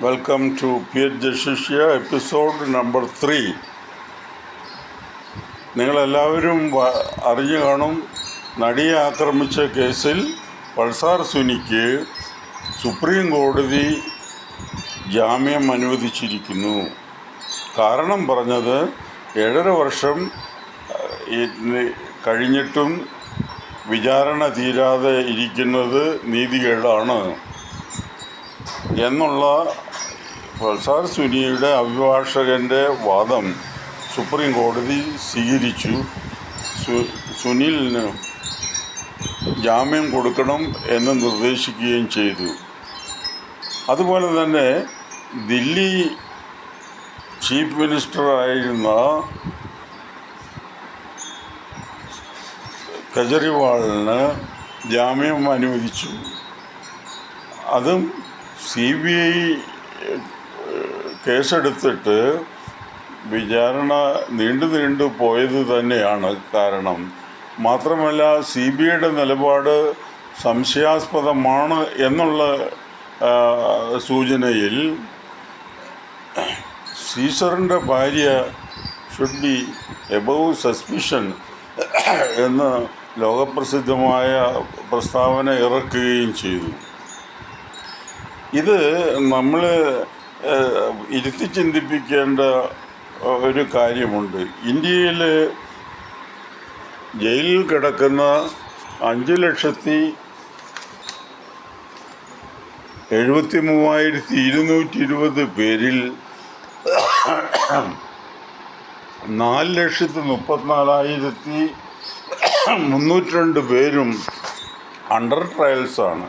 Welcome to P H ജഷിഷ്യ episode number three നിങ്ങളെല്ലാവരും അറിഞ്ഞു കാണും നടിയെ ആക്രമിച്ച കേസിൽ പൾസാർ സുനിക്ക് സുപ്രീം കോടതി ജാമ്യം അനുവദിച്ചിരിക്കുന്നു. കാരണം പറഞ്ഞത് ഏഴര വർഷം കഴിഞ്ഞിട്ടും വിചാരണ തീരാതെ ഇരിക്കുന്നത് നീതികേടാണ്. എന്നുള്ള പൾസാർ സുനിയുടെ അഭിഭാഷകന്റെ വാദം സുപ്രീം കോടതി സ്വീകരിച്ചു. സുനിലിന് ജാമ്യം കൊടുക്കണം എന്ന് നിർദ്ദേശിക്കുകയും ചെയ്തു. അതുപോലെ തന്നെ ദില്ലി ചീഫ് മിനിസ്റ്ററായിരുന്ന കെജ്രിവാളിന് ജാമ്യം അനുവദിച്ചു. അതും സി ബി ഐ കേസെടുത്തിട്ട് വിചാരണ നീണ്ടു നീണ്ടു പോയത് തന്നെയാണ് കാരണം. മാത്രമല്ല സി ബി ഐയുടെ നിലപാട് സംശയാസ്പദമാണ് എന്നുള്ള സൂചനയിൽ സീസറിന്റെ ഭാര്യ ഷുഡ് ബി എബവ് സസ്പിഷൻ എന്ന് ലോകപ്രസിദ്ധമായ പ്രസ്താവന ഇറക്കുകയും ചെയ്തു. ഇത് നമ്മൾ ഇരുത്തി ചിന്തിപ്പിക്കേണ്ട ഒരു കാര്യമുണ്ട്. ഇന്ത്യയിൽ ജയിലിൽ കിടക്കുന്ന അഞ്ച് ലക്ഷത്തി എഴുപത്തി മൂവായിരത്തി ഇരുന്നൂറ്റി ഇരുപത് പേരിൽ നാല് ലക്ഷത്തി മുപ്പത്തിനാലായിരത്തി മുന്നൂറ്റി രണ്ട് പേരും അണ്ടർ ട്രയൽസാണ്.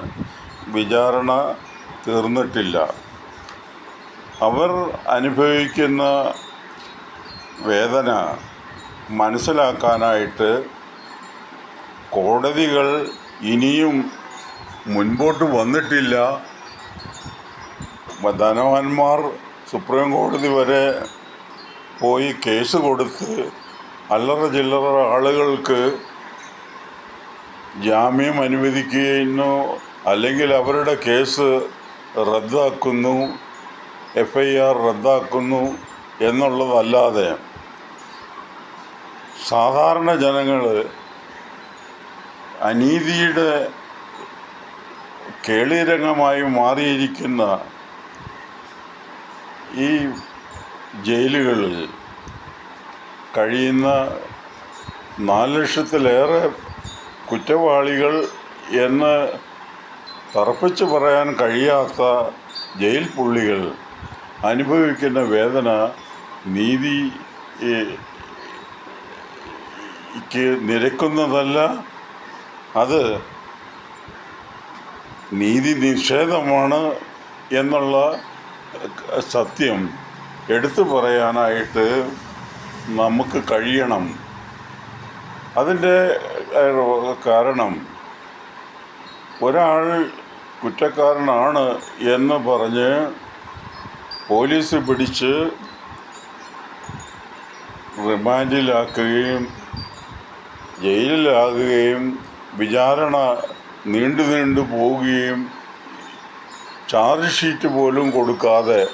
വിചാരണ തീർന്നിട്ടില്ല. അവർ അനുഭവിക്കുന്ന വേദന മനസ്സിലാക്കാനായിട്ട് കോടതികൾ ഇനിയും മുൻപോട്ട് വന്നിട്ടില്ല. ധനവാന്മാർ സുപ്രീം കോടതി വരെ പോയി കേസ് കൊടുത്ത് അല്ലറ ചില്ലറ ആളുകൾക്ക് ജാമ്യം അനുവദിക്കുന്നു അല്ലെങ്കിൽ അവരുടെ കേസ് റദ്ദാക്കുന്നു. എഫ് ഐ ആർ റദ്ദാക്കുന്നു എന്നുള്ളതല്ലാതെ സാധാരണ ജനങ്ങൾ അനീതിയുടെ കേളിരംഗമായി മാറിയിരിക്കുന്ന ഈ ജയിലുകളിൽ കഴിയുന്ന നാല് ലക്ഷത്തിലേറെ കുറ്റവാളികൾ എന്ന് തറപ്പിച്ച് പറയാൻ കഴിയാത്ത ജയിൽ പുള്ളികൾ അനുഭവിക്കുന്ന വേദന നീതി നിരക്കുന്നതല്ല. അത് നീതി നിഷേധമാണ് എന്നുള്ള സത്യം എടുത്തു പറയാനായിട്ട് നമുക്ക് കഴിയണം. അതിന്റെ കാരണം ഒരാൾ കുറ്റക്കാരനാണ് എന്ന് പറഞ്ഞ് പോലീസ് പിടിച്ച് റിമാൻഡിലാക്കുകയും ജയിലിലാകുകയും വിചാരണ നീണ്ടു നീണ്ടു പോവുകയും ചാർജ് ഷീറ്റ് പോലും കൊടുക്കാതെ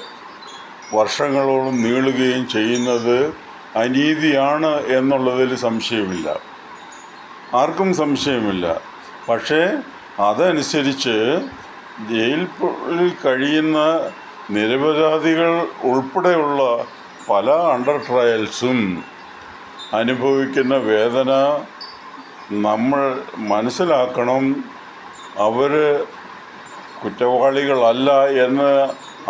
വർഷങ്ങളോളം നീളുകയും ചെയ്യുന്നത് അനീതിയാണ് എന്നുള്ളതിൽ സംശയമില്ല. ആർക്കും സംശയമില്ല. പക്ഷേ അതനുസരിച്ച് ജയിലിൽ കഴിയുന്ന നിരപരാധികൾ ഉൾപ്പെടെയുള്ള പല അണ്ടർ ട്രയൽസും അനുഭവിക്കുന്ന വേദന നമ്മൾ മനസ്സിലാക്കണം. അവർ കുറ്റവാളികളല്ല എന്ന്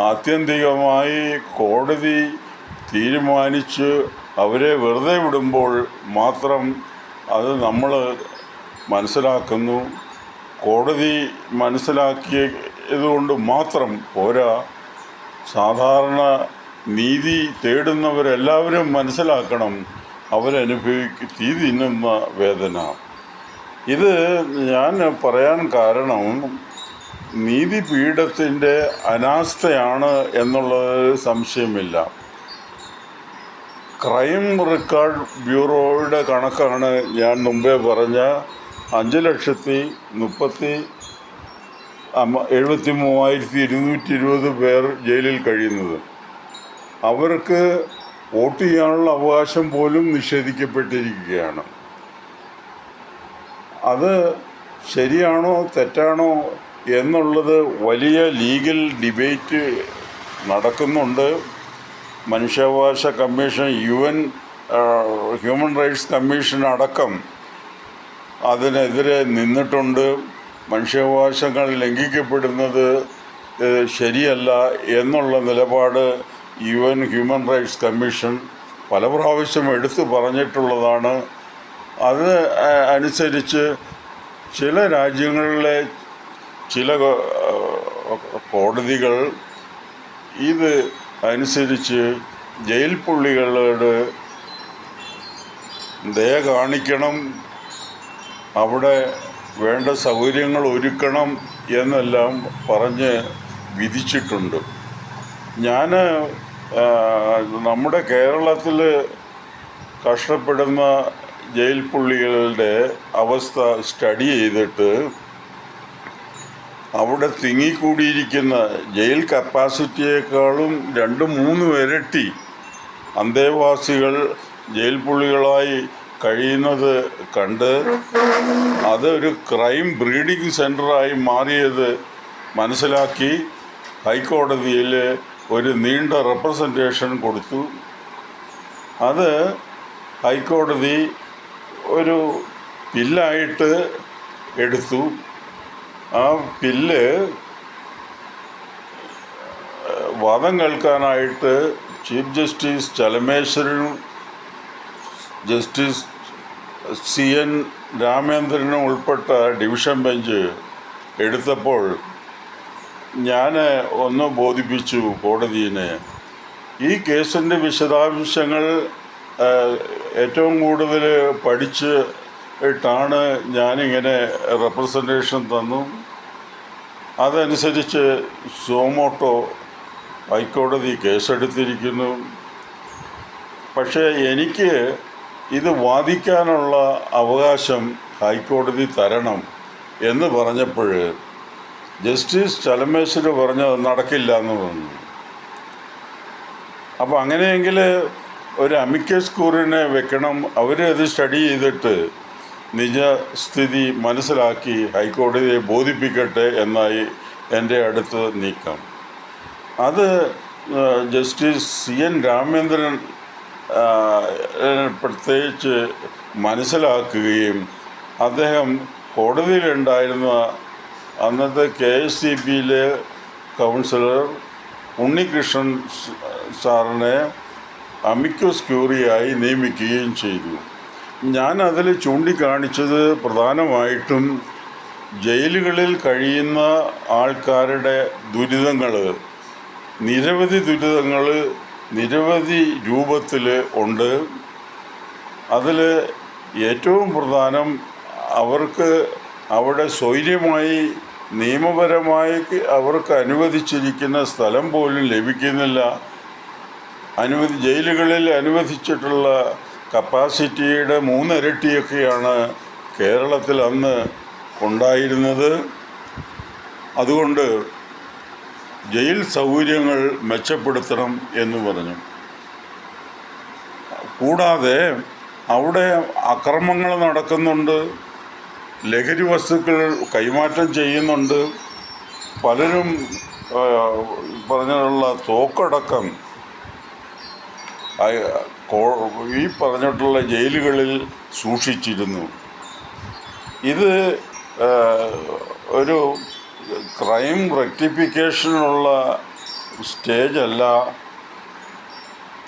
ആത്യന്തികമായി കോടതി തീരുമാനിച്ച് അവരെ വെറുതെ വിടുമ്പോൾ മാത്രം അത് നമ്മൾ മനസ്സിലാക്കുന്നു. കോടതി മനസ്സിലാക്കിയതുകൊണ്ട് മാത്രം പോരാ. സാധാരണ നീതി തേടുന്നവരെല്ലാവരും മനസ്സിലാക്കണം അവരനുഭവിക്കും തീ തിന്നുന്ന വേദന. ഇത് ഞാൻ പറയാൻ കാരണം നീതി നീതിപീഠത്തിന്റെ അനാസ്ഥയാണ് എന്നുള്ളത് സംശയമില്ല. ക്രൈം റെക്കോർഡ് ബ്യൂറോയുടെ കണക്കാണ് ഞാൻ മുമ്പേ പറഞ്ഞ അഞ്ച് ലക്ഷത്തി മുപ്പത്തി എഴുപത്തി മൂവായിരത്തി ഇരുന്നൂറ്റി ഇരുപത് പേർ ജയിലിൽ കഴിയുന്നത്. അവർക്ക് വോട്ട് ചെയ്യാനുള്ള അവകാശം പോലും നിഷേധിക്കപ്പെട്ടിരിക്കുകയാണ്. അത് ശരിയാണോ തെറ്റാണോ എന്നുള്ളത് വലിയ ലീഗൽ ഡിബേറ്റ് നടക്കുന്നുണ്ട്. മനുഷ്യാവകാശ commission U N human rights commission അടക്കം അതിനെതിരെ നിന്നിട്ടുണ്ട്. മനുഷ്യാവകാശങ്ങൾ ലംഘിക്കപ്പെടുന്നത് ശരിയല്ല എന്നുള്ള നിലപാട് U N human rights commission പല പ്രാവശ്യം എടുത്തു പറഞ്ഞിട്ടുള്ളതാണ്. അത് അനുസരിച്ച് ചില രാജ്യങ്ങളിലെ ചില കോടതികൾ ഇത് അനുസരിച്ച് ജയിൽ പുള്ളികളോട് ദയ കാണിക്കണം. അവിടെ വേണ്ട സൗകര്യങ്ങൾ ഒരുക്കണം എന്നെല്ലാം പറഞ്ഞ് വിധിച്ചിട്ടുണ്ട്. ഞാൻ നമ്മുടെ കേരളത്തിൽ കഷ്ടപ്പെടുന്ന ജയിൽ പുള്ളികളുടെ അവസ്ഥ സ്റ്റഡി ചെയ്തിട്ട് അവിടെ തിങ്ങിക്കൂടിയിരിക്കുന്ന ജയിൽ കപ്പാസിറ്റിയേക്കാളും രണ്ട് മൂന്ന് ഇരട്ടി അന്തേവാസികൾ ജയിൽ പുള്ളികളായി കഴിയുന്നത് കണ്ട് അത് ഒരു ക്രൈം ബ്രീഡിംഗ് സെന്ററായി മാറിയത് മനസ്സിലാക്കി ഹൈക്കോടതിയിൽ ഒരു നീണ്ട റെപ്രസെന്റേഷൻ കൊടുത്തു. അത് ഹൈക്കോടതി ഒരു ബില്ലായിട്ട് എടുത്തു. ആ ബില്ല് വാദം കേൾക്കാനായിട്ട് ചീഫ് ജസ്റ്റിസ് ചലമേശ്വരനും ജസ്റ്റിസ് സി എൻ രാമേന്ദ്രനും ഉൾപ്പെട്ട ഡിവിഷൻ ബെഞ്ച് എടുത്തപ്പോൾ ഞാൻ ഒന്ന് ബോധിപ്പിച്ചു കോടതിയെ ഈ കേസിന്റെ വിശദാംശങ്ങൾ ഏറ്റവും കൂടുതൽ പഠിച്ച് ഇട്ടാണ് ഞാനിങ്ങനെ റെപ്രസെന്റേഷൻ തന്നു. അതനുസരിച്ച് സോമോട്ടോ ഹൈക്കോടതി കേസെടുത്തിരിക്കുന്നു. പക്ഷേ എനിക്ക് ഇത് വാദിക്കാനുള്ള അവകാശം ഹൈക്കോടതി തരണം എന്ന് പറഞ്ഞപ്പോൾ ജസ്റ്റിസ് ചലമേശ്വര് പറഞ്ഞത് നടക്കില്ല എന്ന് പറഞ്ഞു. അപ്പോൾ അങ്ങനെയെങ്കിൽ ഒരു അമിക്കസ് കൂറിനെ വെക്കണം. അവരത് സ്റ്റഡി ചെയ്തിട്ട് നിജസ്ഥിതി മനസ്സിലാക്കി ഹൈക്കോടതിയെ ബോധിപ്പിക്കട്ടെ എന്നായി എന്റെ അടുത്ത് നീക്കം. അത് ജസ്റ്റിസ് സി എൻ രാമേന്ദ്രൻ പ്രത്യേകിച്ച് മനസ്സിലാക്കുകയും അദ്ദേഹം കോടതിയിലുണ്ടായിരുന്ന അന്നത്തെ കെ എസ് സി ബിയിലെ കൗൺസിലർ ഉണ്ണികൃഷ്ണൻ സാറിനെ അമിക്കോസ് ക്യൂറിയായി നിയമിക്കുകയും ചെയ്തു. ഞാൻ അതിൽ ചൂണ്ടിക്കാണിച്ചത് പ്രധാനമായിട്ടും ജയിലുകളിൽ കഴിയുന്ന ആൾക്കാരുടെ ദുരിതങ്ങൾ നിരവധി ദുരിതങ്ങൾ നിരവധി രൂപത്തിൽ ഉണ്ട്. അതിൽ ഏറ്റവും പ്രധാനം അവർക്ക് അവിടെ സ്വൈര്യമായി നിയമപരമായി അവർക്ക് അനുവദിച്ചിരിക്കുന്ന സ്ഥലം പോലും ലഭിക്കുന്നില്ല. അനുവദി ജയിലുകളിൽ അനുവദിച്ചിട്ടുള്ള കപ്പാസിറ്റിയുടെ മൂന്നിരട്ടിയൊക്കെയാണ് കേരളത്തിൽ അന്ന് ഉണ്ടായിരുന്നത്. അതുകൊണ്ട് ജയിൽ സൗകര്യങ്ങൾ മെച്ചപ്പെടുത്തണം എന്ന് പറഞ്ഞു. കൂടാതെ അവിടെ അക്രമങ്ങൾ നടക്കുന്നുണ്ട് ലഹരി വസ്തുക്കൾ കൈമാറ്റം ചെയ്യുന്നുണ്ട്. പലരും പറഞ്ഞിട്ടുള്ള തോക്കടക്കം ഈ പറഞ്ഞിട്ടുള്ള ജയിലുകളിൽ സൂക്ഷിച്ചിരുന്നു. ഇത് ഒരു ക്രൈം റെക്ടിഫിക്കേഷനുള്ള സ്റ്റേജല്ല.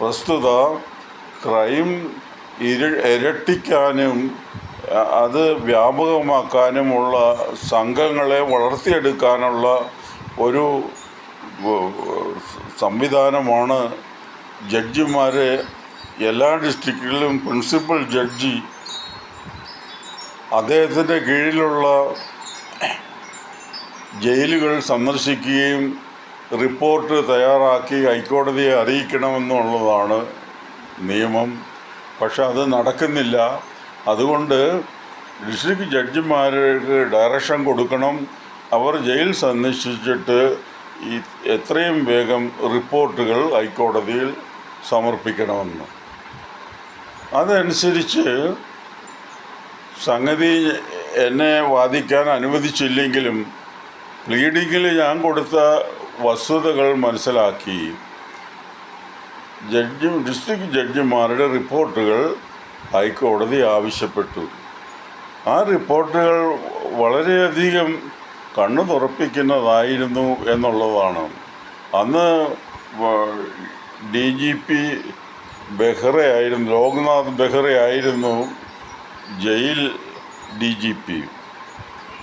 പ്രസ്തുത ക്രൈം ഇര ഇരട്ടിക്കാനും അത് വ്യാപകമാക്കാനുമുള്ള സംഘങ്ങളെ വളർത്തിയെടുക്കാനുള്ള ഒരു സംവിധാനമാണ് ജഡ്ജിമാരെ. എല്ലാ ഡിസ്ട്രിക്റ്റിലും പ്രിൻസിപ്പൽ ജഡ്ജി അദ്ദേഹത്തിന്റെ കീഴിലുള്ള ജയിലുകൾ സന്ദർശിക്കുകയും റിപ്പോർട്ട് തയ്യാറാക്കി ഹൈക്കോടതിയെ അറിയിക്കണമെന്നുള്ളതാണ് നിയമം. പക്ഷെ അത് നടക്കുന്നില്ല. അതുകൊണ്ട് ഡിസ്ട്രിക്ട് ജഡ്ജിമാർക്ക് ഡയറക്ഷൻ കൊടുക്കണം. അവർ ജയിൽ സന്ദർശിച്ചിട്ട് ഈ എത്രയും വേഗം റിപ്പോർട്ടുകൾ ഹൈക്കോടതിയിൽ സമർപ്പിക്കണമെന്ന്. അതനുസരിച്ച് സംഗതി എന്നെ വാദിക്കാൻ അനുവദിച്ചില്ലെങ്കിലും പ്ലീഡിങ്ങിൽ ഞാൻ കൊടുത്ത വസ്തുതകൾ മനസ്സിലാക്കി. ജഡ്ജി ഡിസ്ട്രിക്ട് ജഡ്ജിമാരുടെ റിപ്പോർട്ടുകൾ ഹൈക്കോടതി ആവശ്യപ്പെട്ടു. ആ റിപ്പോർട്ടുകൾ വളരെയധികം കണ്ണു തുറപ്പിക്കുന്നതായിരുന്നു എന്നുള്ളതാണ്. അന്ന് ഡി ജി പി ബെഹ്റയായിരുന്നു ലോക്നാഥ് ബെഹ്റയായിരുന്നു ജയിൽ ഡി ജി പി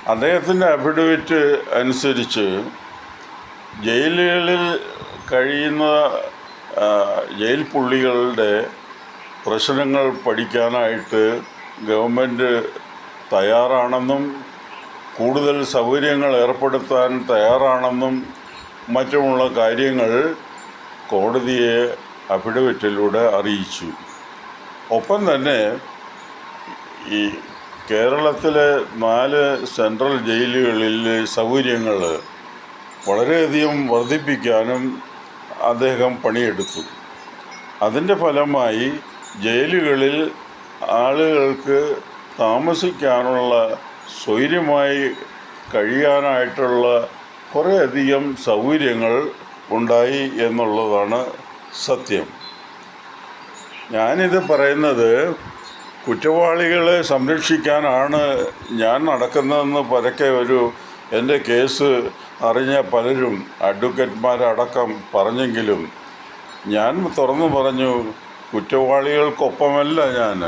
അദ്ദേഹത്തിന്റെ അഫിഡവിറ്റ് അനുസരിച്ച് ജയിലുകളിൽ കഴിയുന്ന ജയിൽ പുള്ളികളുടെ പ്രശ്നങ്ങൾ പഠിക്കാനായിട്ട് ഗവൺമെന്റ് തയ്യാറാണെന്നും കൂടുതൽ സൗകര്യങ്ങൾ ഏർപ്പെടുത്താൻ തയ്യാറാണെന്നും മറ്റുമുള്ള കാര്യങ്ങൾ കോടതിയെ അഫിഡവിറ്റിലൂടെ അറിയിച്ചു. ഒപ്പം തന്നെ ഈ കേരളത്തിലെ നാല് സെൻട്രൽ ജയിലുകളിലെ സൗകര്യങ്ങൾ വളരെയധികം വർദ്ധിപ്പിക്കാനും അദ്ദേഹം പണിയെടുത്തു. അതിന്റെ ഫലമായി ജയിലുകളിൽ ആളുകൾക്ക് താമസിക്കാനുള്ള സ്വൈര്യമായി കഴിയാനായിട്ടുള്ള കുറേയധികം സൗകര്യങ്ങൾ ഉണ്ടായി എന്നുള്ളതാണ് സത്യം. ഞാനിത് പറയുന്നത് കുറ്റവാളികളെ സംരക്ഷിക്കാനാണ് ഞാൻ നടക്കുന്നതെന്ന് പരക്കെ ഒരു എന്റെ കേസ് അറിഞ്ഞ പലരും അഡ്വക്കേറ്റ്മാരടക്കം പറഞ്ഞെങ്കിലും ഞാൻ തുറന്നു പറഞ്ഞു കുറ്റവാളികൾക്കൊപ്പമല്ല ഞാൻ.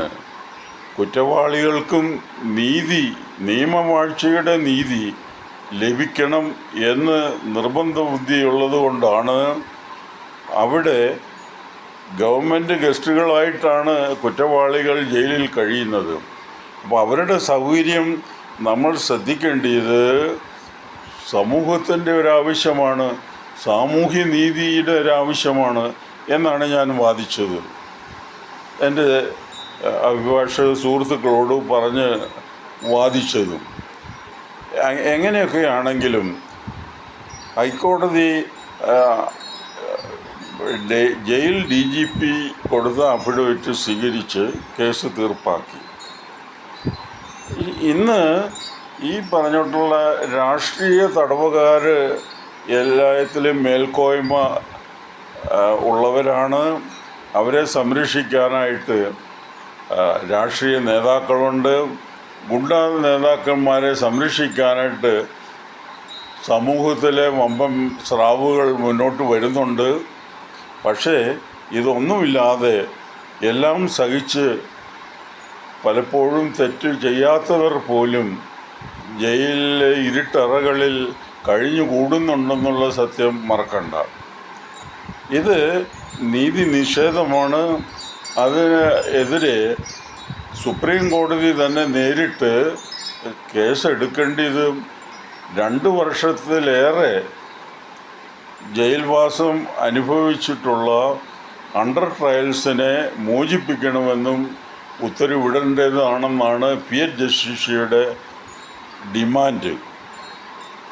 കുറ്റവാളികൾക്കും നീതി നിയമവാഴ്ചയുടെ നീതി ലഭിക്കണം എന്ന് നിർബന്ധ ബുദ്ധിയുള്ളത് കൊണ്ടാണ് അവിടെ ഗവൺമെന്റ് ഗസ്റ്റുകളായിട്ടാണ് കുറ്റവാളികൾ ജയിലിൽ കഴിയുന്നത്. അപ്പോൾ അവരുടെ സൗകര്യം നമ്മൾ ശ്രദ്ധിക്കേണ്ടത് സമൂഹത്തിന്റെ ഒരാവശ്യമാണ് സാമൂഹ്യ നീതിയുടെ ഒരാവശ്യമാണ് എന്നാണ് ഞാൻ വാദിച്ചത്. എന്റെ അഭിഭാഷക സുഹൃത്തുക്കളോട് പറഞ്ഞ് വാദിച്ചതും. എങ്ങനെയൊക്കെയാണെങ്കിലും ഹൈക്കോടതി ജയിൽ ഡി ജി പി കൊടുത്ത അഫിഡവിറ്റ് സ്വീകരിച്ച് കേസ് തീർപ്പാക്കി. ഇന്ന് ഈ പറഞ്ഞിട്ടുള്ള രാഷ്ട്രീയ തടവുകാർ എല്ലാത്തിലും മേൽക്കോയ്മ ഉള്ളവരാണ്. അവരെ സംരക്ഷിക്കാനായിട്ട് രാഷ്ട്രീയ നേതാക്കളുണ്ട്. ഗുണ്ട നേതാക്കന്മാരെ സംരക്ഷിക്കാനായിട്ട് സമൂഹത്തിലെ വമ്പം സ്രാവുകൾ മുന്നോട്ട് വരുന്നുണ്ട്. പക്ഷേ ഇതൊന്നുമില്ലാതെ എല്ലാം സഹിച്ച് പലപ്പോഴും തെറ്റ് ചെയ്യാത്തവർ പോലും ജയിലിലെ ഇരുട്ടറകളിൽ കഴിഞ്ഞു കൂടുന്നുണ്ടെന്നുള്ള സത്യം മറക്കണ്ട. ഇത് നീതി നിഷേധമാണ്. അതിനെതിരെ സുപ്രീം കോടതി തന്നെ നേരിട്ട് കേസെടുക്കേണ്ടത് രണ്ട് വർഷത്തിലേറെ ജയിൽവാസം അനുഭവിച്ചിട്ടുള്ള അണ്ടർ ട്രയൽസിനെ മോചിപ്പിക്കണമെന്നും ഉത്തരവിടേണ്ടതാണെന്നാണ് പി എച്ച് ജസ്റ്റിസിയുടെ ഡിമാൻഡ്.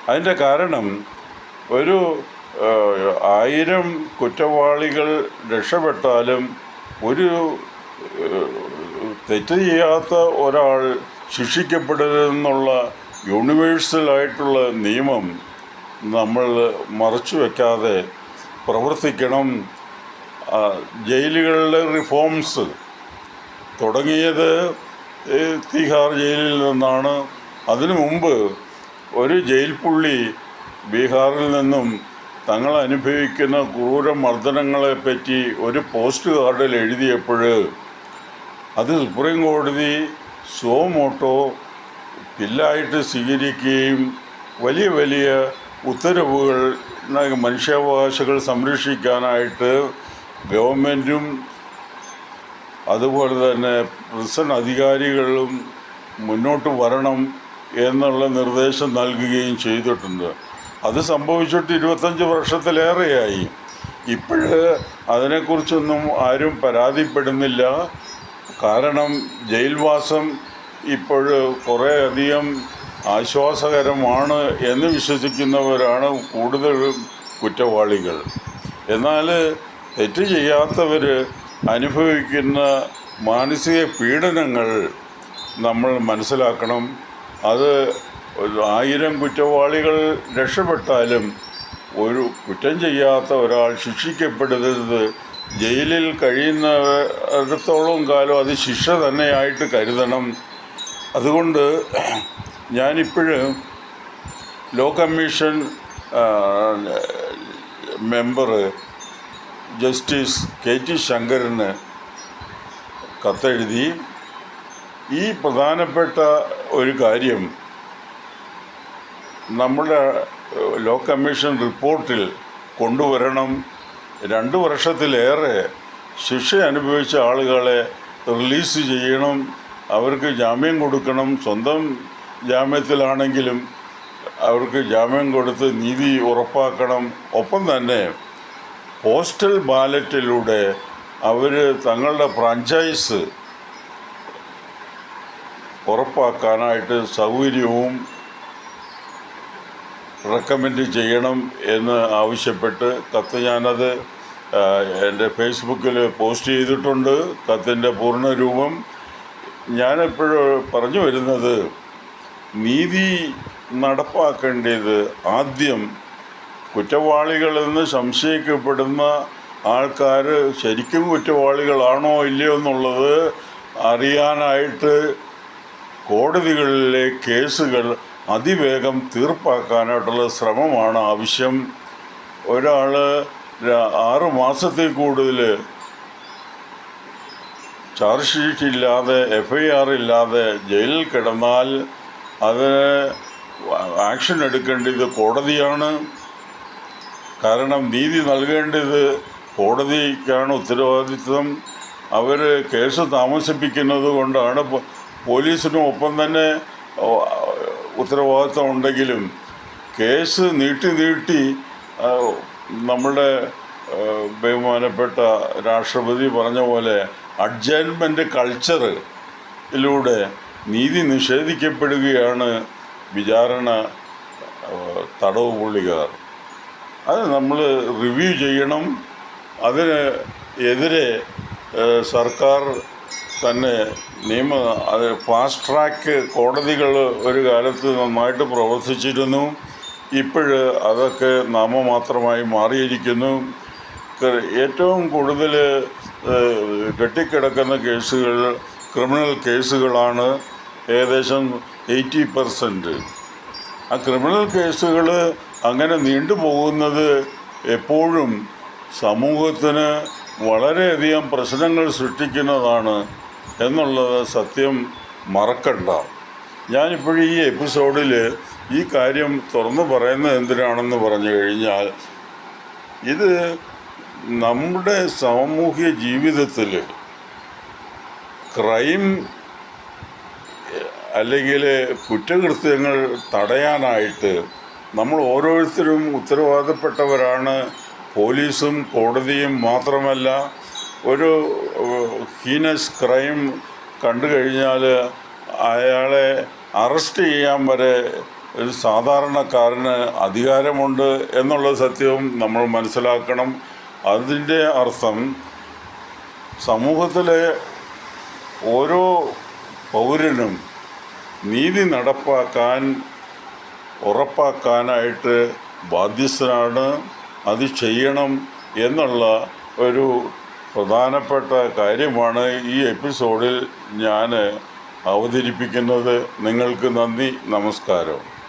അതിന്റെ കാരണം ഒരു ആയിരം കുറ്റവാളികൾ രക്ഷപ്പെട്ടാലും ഒരു തെറ്റ് ചെയ്യാത്ത ഒരാൾ ശിക്ഷിക്കപ്പെടരുതെന്നുള്ള യൂണിവേഴ്സലായിട്ടുള്ള നിയമം നമ്മൾ മറച്ചു വെക്കാതെ പ്രവർത്തിക്കണം. ജയിലുകളിലെ റിഫോംസ് തുടങ്ങിയത് തീഹാർ ജയിലിൽ നിന്നാണ്. അതിനു മുമ്പ് ഒരു ജയിൽ പുള്ളി ബീഹാറിൽ നിന്നും തങ്ങൾ അനുഭവിക്കുന്ന ക്രൂരമർദ്ദനങ്ങളെ പറ്റി ഒരു പോസ്റ്റ് കാർഡിൽ എഴുതിയപ്പോൾ അത് സുപ്രീം കോടതി സോമോട്ടോ ബില്ലായിട്ട് സ്വീകരിക്കുകയും വലിയ വലിയ ഉത്തരവുകൾ മനുഷ്യാവകാശങ്ങൾ സംരക്ഷിക്കാനായിട്ട് ഗവൺമെന്റും അതുപോലെ തന്നെ പ്രിസൺ അധികാരികളും മുന്നോട്ട് വരണം എന്നുള്ള നിർദ്ദേശം നൽകുകയും ചെയ്തിട്ടുണ്ട്. അത് സംഭവിച്ചിട്ട് ഇരുപത്തഞ്ച് വർഷത്തിലേറെയായി. ഇപ്പോഴ് അതിനെക്കുറിച്ചൊന്നും ആരും പരാതിപ്പെടുന്നില്ല. കാരണം ജയിൽവാസം ഇപ്പോൾ കുറേ അധികം ആശ്വാസകരമാണ് എന്ന് വിശ്വസിക്കുന്നവരാണ് കൂടുതലും കുറ്റവാളികൾ. എന്നാൽ തെറ്റ് ചെയ്യാത്തവർ അനുഭവിക്കുന്ന മാനസിക പീഡനങ്ങൾ നമ്മൾ മനസ്സിലാക്കണം. അത് ആയിരം കുറ്റവാളികൾ രക്ഷപ്പെട്ടാലും ഒരു കുറ്റം ചെയ്യാത്ത ഒരാൾ ശിക്ഷിക്കപ്പെടരുത്. ജയിലിൽ കഴിയുന്ന അടുത്തോളം കാലം അത് ശിക്ഷ തന്നെയായിട്ട് കരുതണം. അതുകൊണ്ട് ഞാനിപ്പോഴും law commission member justice K T ശങ്കരന് കത്തെഴുതി. ഈ പ്രധാനപ്പെട്ട ഒരു കാര്യം നമ്മുടെ ലോ കമ്മീഷൻ റിപ്പോർട്ടിൽ കൊണ്ടുവരണം. രണ്ട് വർഷത്തിലേറെ ശിക്ഷ അനുഭവിച്ച ആളുകളെ റിലീസ് ചെയ്യണം. അവർക്ക് ജാമ്യം കൊടുക്കണം. സ്വന്തം ജാമ്യത്തിലാണെങ്കിലും അവർക്ക് ജാമ്യം കൊടുത്ത് നീതി ഉറപ്പാക്കണം. ഒപ്പം തന്നെ പോസ്റ്റൽ ബാലറ്റിലൂടെ അവർ തങ്ങളുടെ ഫ്രാഞ്ചൈസ് ഉറപ്പാക്കാനായിട്ട് സൗകര്യവും റെക്കമെൻഡ് ചെയ്യണം എന്ന് ആവശ്യപ്പെട്ട് കത്ത് ഞാനത് എന്റെ ഫേസ്ബുക്കിൽ പോസ്റ്റ് ചെയ്തിട്ടുണ്ട്. കത്തിന്റെ പൂർണരൂപം ഞാനെപ്പോഴും പറഞ്ഞു വരുന്നത് നീതി നടപ്പാക്കേണ്ടത് ആദ്യം കുറ്റവാളികളെന്ന് സംശയിക്കപ്പെടുന്ന ആൾക്കാർ ശരിക്കും കുറ്റവാളികളാണോ ഇല്ലയോ എന്നുള്ളത് അറിയാനായിട്ട് കോടതികളിലെ കേസുകൾ അതിവേഗം തീർപ്പാക്കാനായിട്ടുള്ള ശ്രമമാണ് ആവശ്യം. ഒരാൾ ആറ് മാസത്തിൽ കൂടുതൽ ചാർജ് ഷീറ്റ് ഇല്ലാതെ എഫ് ഐ ആർ ഇല്ലാതെ ജയിലിൽ കിടന്നാൽ അതിന് ആക്ഷൻ എടുക്കേണ്ടത് കോടതിയാണ്. കാരണം നീതി നൽകേണ്ടത് കോടതിക്കാണ് ഉത്തരവാദിത്വം. അവർ കേസ് താമസിപ്പിക്കുന്നത് കൊണ്ടാണ് പോലീസിനും ഒപ്പം തന്നെ ഉത്തരവാദിത്വം ഉണ്ടെങ്കിലും കേസ് നീട്ടി നീട്ടി നമ്മുടെ ബഹുമാനപ്പെട്ട രാഷ്ട്രപതി പറഞ്ഞ പോലെ അഡ്ജൈൻമെന്റ് കൾച്ചറിലൂടെ നീതി നിഷേധിക്കപ്പെടുകയാണ് വിചാരണ തടവ് പുള്ളിക്കാർ. അത് നമ്മൾ റിവ്യൂ ചെയ്യണം. അതിന് എതിരെ സർക്കാർ തന്നെ നിയമ അത് ഫാസ്റ്റ് ട്രാക്ക് കോടതികൾ ഒരു കാലത്ത് നന്നായിട്ട് പ്രവർത്തിച്ചിരുന്നു. ഇപ്പോഴ് അതൊക്കെ നാമമാത്രമായി മാറിയിരിക്കുന്നു. ഏറ്റവും കൂടുതൽ കെട്ടിക്കിടക്കുന്ന കേസുകൾ ക്രിമിനൽ കേസുകളാണ്. ഏകദേശം എയ്റ്റി പെർസെന്റ്. ആ ക്രിമിനൽ കേസുകൾ അങ്ങനെ നീണ്ടുപോകുന്നത് എപ്പോഴും സമൂഹത്തിന് വളരെയധികം പ്രശ്നങ്ങൾ സൃഷ്ടിക്കുന്നതാണ് എന്നുള്ളത് സത്യം മറക്കണ്ട. ഞാനിപ്പോഴും ഈ എപ്പിസോഡിൽ ഈ കാര്യം തുറന്നു പറയുന്നത് എന്തിനാണെന്ന് പറഞ്ഞു കഴിഞ്ഞാൽ ഇത് നമ്മുടെ സാമൂഹ്യ ജീവിതത്തിൽ ക്രൈം അല്ലെങ്കിൽ കുറ്റകൃത്യങ്ങൾ തടയാനായിട്ട് നമ്മൾ ഓരോരുത്തരും ഉത്തരവാദപ്പെട്ടവരാണ്. പോലീസും കോടതിയും മാത്രമല്ല ഒരു ഹീനസ് ക്രൈം കണ്ടു കഴിഞ്ഞാൽ അയാളെ അറസ്റ്റ് ചെയ്യാൻ വരെ ഒരു സാധാരണക്കാരന് അധികാരമുണ്ട് എന്നുള്ള സത്യവും നമ്മൾ മനസ്സിലാക്കണം. അതിന്റെ അർത്ഥം സമൂഹത്തിലെ ഓരോ പൗരനും നീതി നടപ്പാക്കാൻ ഉറപ്പാക്കാനായിട്ട് ബാധ്യസ്ഥനാണ്. അത് ചെയ്യണം എന്നുള്ള ഒരു പ്രധാനപ്പെട്ട കാര്യമാണ് ഈ എപ്പിസോഡിൽ ഞാൻ അവതരിപ്പിക്കുന്നത്. നിങ്ങൾക്ക് നന്ദി നമസ്കാരം.